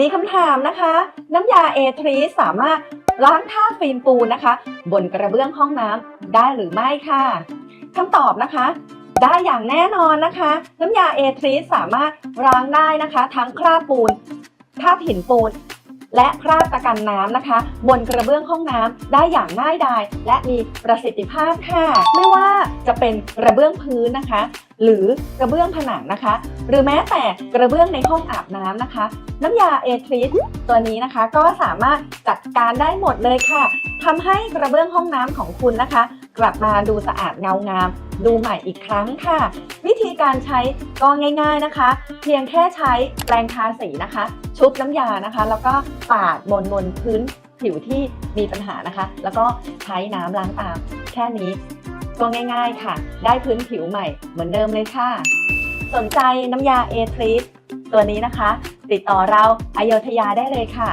มีคำถามนะคะ น้ำยาเอทรีสามารถล้างท่าฟิล์มปูนะคะ บนกระเบื้องห้องน้ำได้หรือไม่ค่ะคำตอบนะคะ ได้อย่างแน่นอนนะคะ น้ำยาเอทรีสสามารถล้างได้นะคะ ทั้งคราบปูนคราบหินปูน และคราบตะกันน้ำนะคะ บนกระเบื้องห้องน้ำได้อย่างง่ายดายและมีประสิทธิภาพค่ะ ไม่ว่าจะเป็นกระเบื้องพื้นนะคะ หรือกระเบื้องผนังนะคะ หรือแม้แต่กระเบื้องในห้องอาบน้ำนะคะ น้ำยาเอทริสตัวนี้นะคะก็สามารถจัดการได้หมดเลยค่ะทำให้กระเบื้องห้องน้ำของคุณนะคะ กลับมาดูสะอาดเงางาม ดูใหม่อีกครั้งค่ะ วิธีการใช้ก็ง่าย ๆนะคะ เพียงแค่ใช้แปรงทาสีนะคะ ชุบน้ำยานะคะ แล้วก็ปาดบนบนพื้นผิวที่มีปัญหานะคะ แล้วก็ใช้น้ำล้างตามแค่นี้ ก็ง่ายๆค่ะ ได้พื้นผิวใหม่เหมือนเดิมเลยค่ะ สนใจน้ำยาเอทริสตัวนี้นะคะ ติดต่อเราอโยธยาได้เลยค่ะ